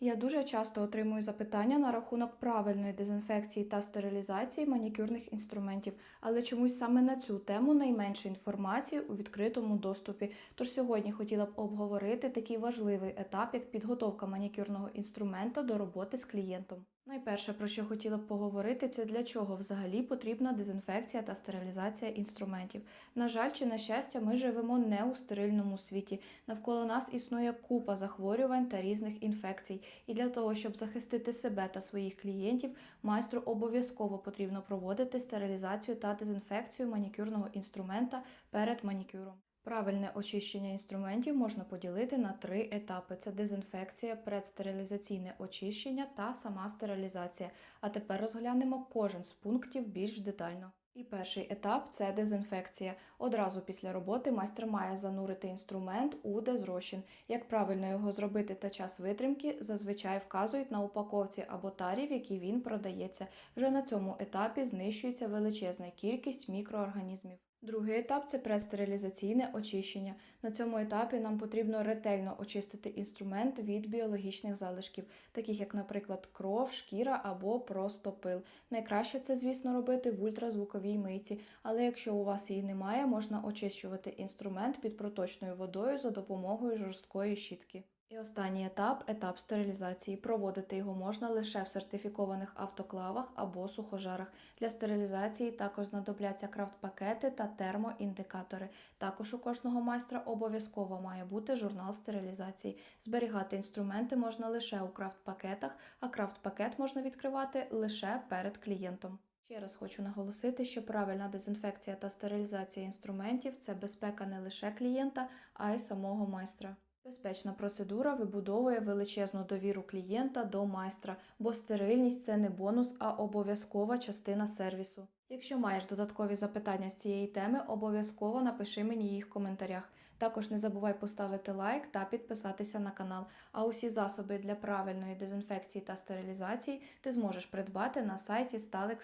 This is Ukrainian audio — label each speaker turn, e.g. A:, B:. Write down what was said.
A: Я дуже часто отримую запитання на рахунок правильної дезінфекції та стерилізації манікюрних інструментів, але чомусь саме на цю тему найменше інформації у відкритому доступі. Тож сьогодні хотіла б обговорити такий важливий етап, як підготовка манікюрного інструмента до роботи з клієнтом. Найперше, про що хотіла б поговорити, це для чого взагалі потрібна дезінфекція та стерилізація інструментів. На жаль, чи на щастя, ми живемо не у стерильному світі. Навколо нас існує купа захворювань та різних інфекцій. І для того, щоб захистити себе та своїх клієнтів, майстру обов'язково потрібно проводити стерилізацію та дезінфекцію манікюрного інструмента перед манікюром. Правильне очищення інструментів можна поділити на три етапи: це дезінфекція, предстерилізаційне очищення та сама стерилізація. А тепер розглянемо кожен з пунктів більш детально. І перший етап це дезінфекція. Одразу після роботи майстер має занурити інструмент у дезрозчин. Як правильно його зробити та час витримки, зазвичай вказують на упаковці або тарі, в якій він продається. Вже на цьому етапі знищується величезна кількість мікроорганізмів. Другий етап це предстерилізаційне очищення. На цьому етапі нам потрібно ретельно очистити інструмент від біологічних залишків, таких як, наприклад, кров, шкіра або просто пил. Найкраще це, звісно, робити в ультразвуковій мийці, але якщо у вас її немає, можна очищувати інструмент під проточною водою за допомогою жорсткої щітки. І останній етап етап стерилізації. Проводити його можна лише в сертифікованих автоклавах або сухожарах. Для стерилізації також знадобляться крафт-пакети та термоіндикатори. Також у кожного майстра обов'язково має бути журнал стерилізації. Зберігати інструменти можна лише у крафт-пакетах, а крафт-пакет можна відкривати лише перед клієнтом. Ще раз хочу наголосити, що правильна дезінфекція та стерилізація інструментів це безпека не лише клієнта, а й самого майстра. Безпечна процедура вибудовує величезну довіру клієнта до майстра, бо стерильність це не бонус, а обов'язкова частина сервісу. Якщо маєш додаткові запитання з цієї теми, обов'язково напиши мені їх в коментарях. Також не забувай поставити лайк та підписатися на канал. А усі засоби для правильної дезінфекції та стерилізації ти зможеш придбати на сайті Stalex